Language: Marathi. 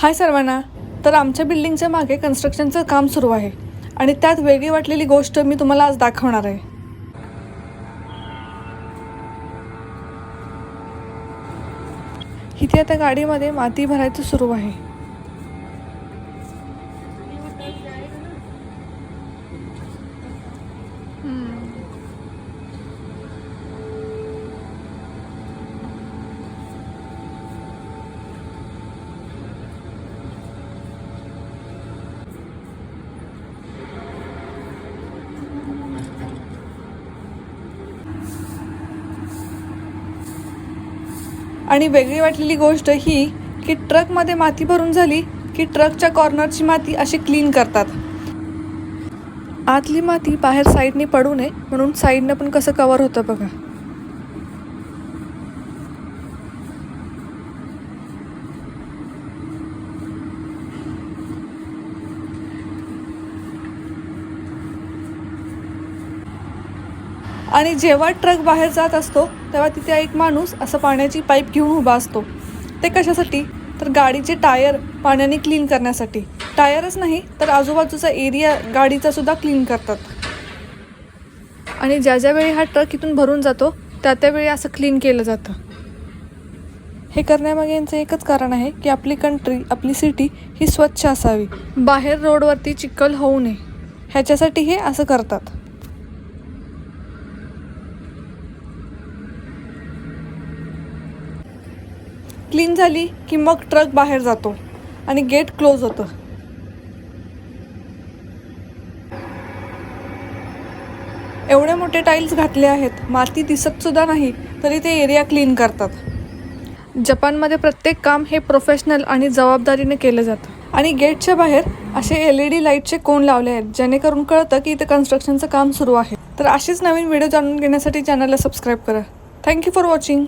हाय सर्वांना तर आमच्या बिल्डिंगच्या मागे कन्स्ट्रक्शनचं काम सुरू आहे आणि त्यात वेगळी वाटलेली गोष्ट मी तुम्हाला आज दाखवणार आहे. इथे आता गाडीमध्ये माती भरायचं सुरू आहे. आणि वेगळी वाटलेली गोष्ट ही की ट्रकमध्ये माती भरून झाली की ट्रकच्या कॉर्नरची माती अशी क्लीन करतात. आतली माती बाहेर साईडने पडू नये म्हणून साईडनं पण कसं कवर होतं बघा. आणि जेव्हा ट्रक बाहेर जात असतो तेव्हा तिथे एक माणूस असं पाण्याची पाईप घेऊन उभा असतो. ते कशासाठी? तर गाडीचे टायर पाण्याने क्लीन करण्यासाठी. टायरच नाही तर आजूबाजूचा एरिया गाडीचा सुद्धा क्लीन करतात. आणि ज्या ज्यावेळी हा ट्रक इथून भरून जातो त्या त्यावेळी असं क्लीन केलं जातं. हे करण्यामागे यांचं एकच कारण आहे की आपली कंट्री आपली सिटी ही स्वच्छ असावी. बाहेर रोडवरती चिखल होऊ नये. ह्याच्यासाठी हे असं करतात. क्लीन झाली की मग ट्रक बाहेर जातो आणि गेट क्लोज होतं. एवढे मोठे टाईल्स घातले आहेत माती दिसतसुद्धा नाही तरी ते एरिया क्लीन करतात. जपानमध्ये प्रत्येक काम हे प्रोफेशनल आणि जबाबदारीने केलं जातं. आणि गेटच्या बाहेर असे एल ई डी लाईटचे कोण लावले आहेत जेणेकरून कळतं की इथं कन्स्ट्रक्शनचं काम सुरू आहे. तर अशीच नवीन व्हिडिओ जाणून घेण्यासाठी चॅनलला सबस्क्राईब करा. Thank you for watching